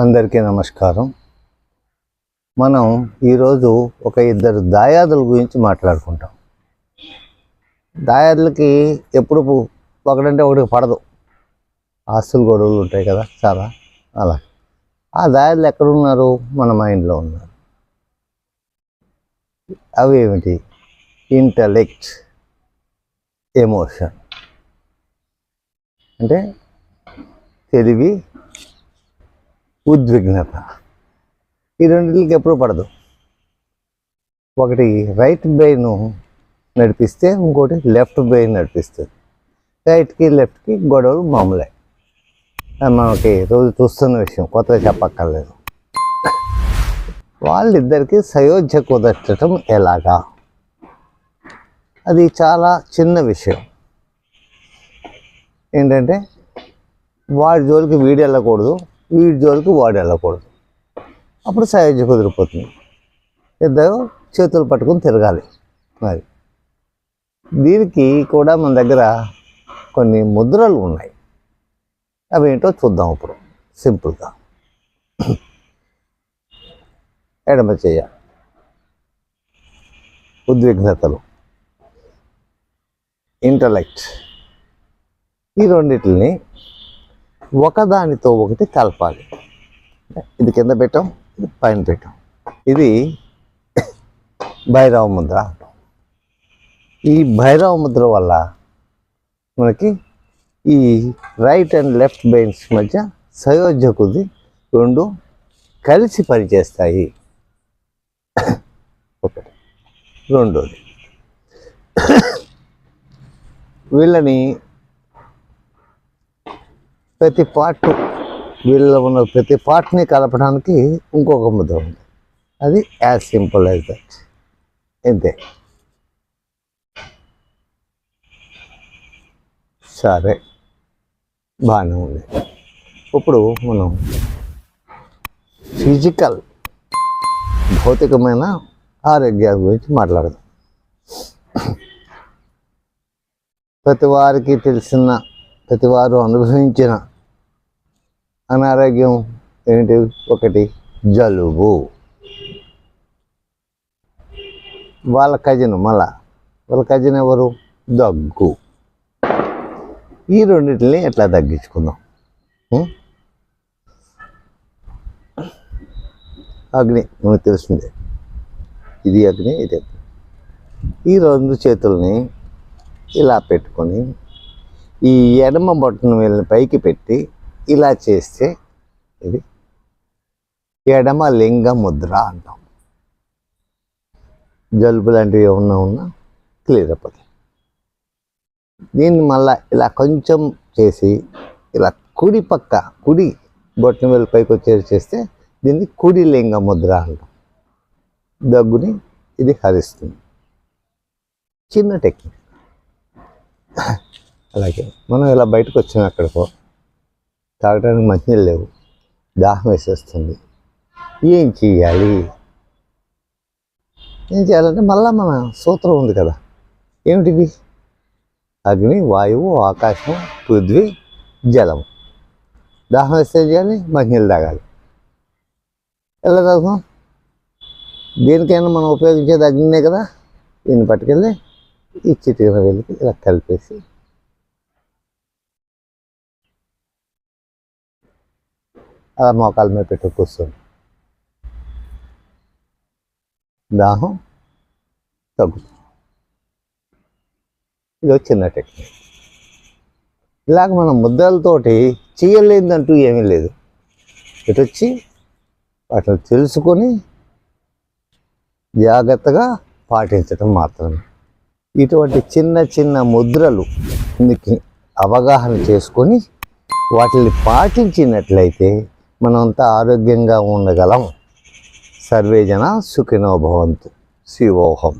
అందరికీ నమస్కారం. మనం ఈరోజు ఒక ఇద్దరు దాయాదుల గురించి మాట్లాడుకుంటాం. దాయాదులకి ఎప్పుడు ఒకడంటే ఒకటికి పడదు. ఆస్తులు గొడవలు ఉంటాయి కదా చాలా అలా. ఆ దాయాదులు ఎక్కడున్నారు? మన మైండ్లో ఉన్నారు. అవి ఏమిటి? Intellect emotion. అంటే తెలివి ఉద్విగ్నత. ఈ రెండింటికి ఎప్పుడు పడదు. ఒకటి రైట్ బ్రెయిన్ నడిపిస్తే ఇంకోటి లెఫ్ట్ బ్రెయిన్ నడిపిస్తుంది. రైట్కి లెఫ్ట్కి గొడవలు మామూలే. మనకి రోజు చూస్తున్న విషయం కొత్తగా చెప్పక్కర్లేదు. వాళ్ళిద్దరికీ సయోధ్య కుదర్చటం ఎలాగా? అది చాలా చిన్న విషయం. ఏంటంటే వాడి జోలికి వీడు వెళ్ళకూడదు వీడి జోలికి వాడు వెళ్ళకూడదు. అప్పుడు సయోధ్య కుదిరిపోతుంది ఇద్దరు చేతులు పట్టుకొని తిరగాలి మరి. దీనికి కూడా మన దగ్గర కొన్ని ముద్రలు ఉన్నాయి. అవి ఏంటో చూద్దాం ఇప్పుడు. సింపుల్గా ఎడమ చేయ. ఉద్విగ్నతలు. ఇంటలెక్ట్ ఈ రెండిటిని ఒకదానితో ఒకటి కలపాలి. ఇది కింద పెట్టాం ఇది పైన పెట్టాం. ఇది భైరవ ముద్ర. ఈ భైరవ ముద్ర వల్ల మనకి ఈ రైట్ అండ్ లెఫ్ట్ బెయిన్స్ మధ్య సయోధ్యకుది రెండు కలిసి పనిచేస్తాయి. ఒకటి. రెండోది. వీళ్ళని ప్రతి పార్ట్ వీళ్ళలో ఉన్న ప్రతి పార్ట్ని కలపడానికి ఇంకొక ముద్ర ఉంది. అది యాజ్ సింపుల్ యాజ్ దట్ అంతే. సరే. బాగానే ఉంది. ఇప్పుడు మనం ఫిజికల్ భౌతికమైన ఆరోగ్యాల గురించి మాట్లాడదాం. ప్రతి వారికి తెలిసిన ప్రతి వారు అనుభవించిన అనారోగ్యం ఏంటి? ఒకటి జలుబు. వాళ్ళ కజిన్ మళ్ళా? వాళ్ళ కజిన్ ఎవరు? దగ్గు. ఈ రెండింటిని ఎట్లా తగ్గించుకుందాం? అగ్ని మనకు తెలిసిందే ఇది అగ్ని ఇది అగ్ని. ఈ రెండు చేతుల్ని ఇలా పెట్టుకొని ఈ ఎడమ బొట్టను వీళ్ళని పైకి పెట్టి ఇలా చేస్తే ఇది ఎడమ లింగ ముద్ర అంటాం. జలుబు లాంటివి ఏమన్నా ఉన్నా క్లియర్ అయిపోతాయి. దీన్ని మళ్ళా ఇలా కొంచెం చేసి ఇలా కుడి పక్క కుడి బొట్టన వేలు పైకి వచ్చేది చేస్తే దీన్ని కుడి లింగ ముద్ర అంటాం. దగ్గుని ఇది హరిస్తుంది. చిన్న టెక్నిక్. అలాగే మనం ఇలా బయటకు వచ్చాం అక్కడికో. తాగడానికి మంచినీళ్ళు లేవు. దాహం వేసేస్తుంది. ఏం చేయాలి ఏం చేయాలంటే మళ్ళా మన సూత్రం ఉంది కదా. ఏమిటివి అగ్ని వాయువు ఆకాశం పృథ్వీ జలం. దాహం వేస్తే చేయాలి? మంచినీళ్ళు తాగాలి. ఎలా తాగుతాం? దేనికైనా మనం ఉపయోగించేది అగ్నినే కదా. దీన్ని పట్టుకెళ్ళి ఈ చిటికిన వెళ్ళి ఇలా కలిపేసి అలా మోకాల మీద పెట్టు కూర్చోండి. దాహం తగ్గుతుంది. ఇది ఒక చిన్న టెక్నిక్. ఇలాగ మనం ముద్రలతోటి చేయలేదంటూ ఏమీ లేదు. ఇటు వచ్చి వాటిని తెలుసుకొని జాగ్రత్తగా పాటించడం మాత్రమే. ఇటువంటి చిన్న చిన్న ముద్రలు మీకు అవగాహన చేసుకొని వాటిని పాటించినట్లయితే మనంతా ఆరోగ్యంగా ఉండగలం. సర్వే జన సుఖినో భవంతు. శివోహం